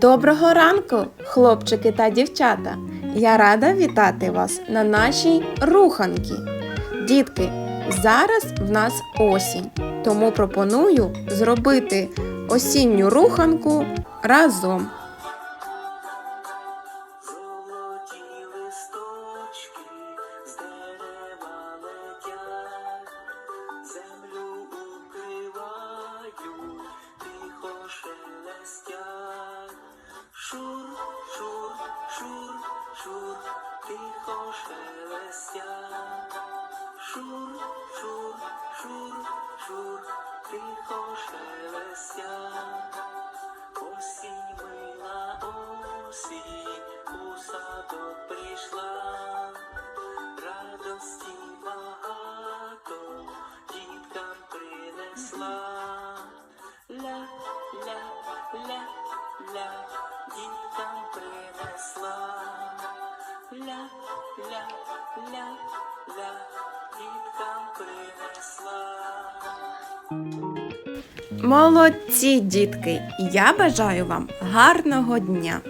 Доброго ранку, хлопчики та дівчата! Я рада вітати вас на нашій руханці. Дітки, зараз в нас осінь, тому пропоную зробити осінню руханку разом. Землю укривають, тихо шелестять. Тихо шелестять. Шур, шур, шур, шур, тихо шелестять. Осінь мила осінь, у садок прийшла, радості багато діткам принесла. Ля, ля, ля, ля, діткам принесла. Ля, ля, ля, ля, діткам принесла. Молодці, дітки! Я бажаю вам гарного дня!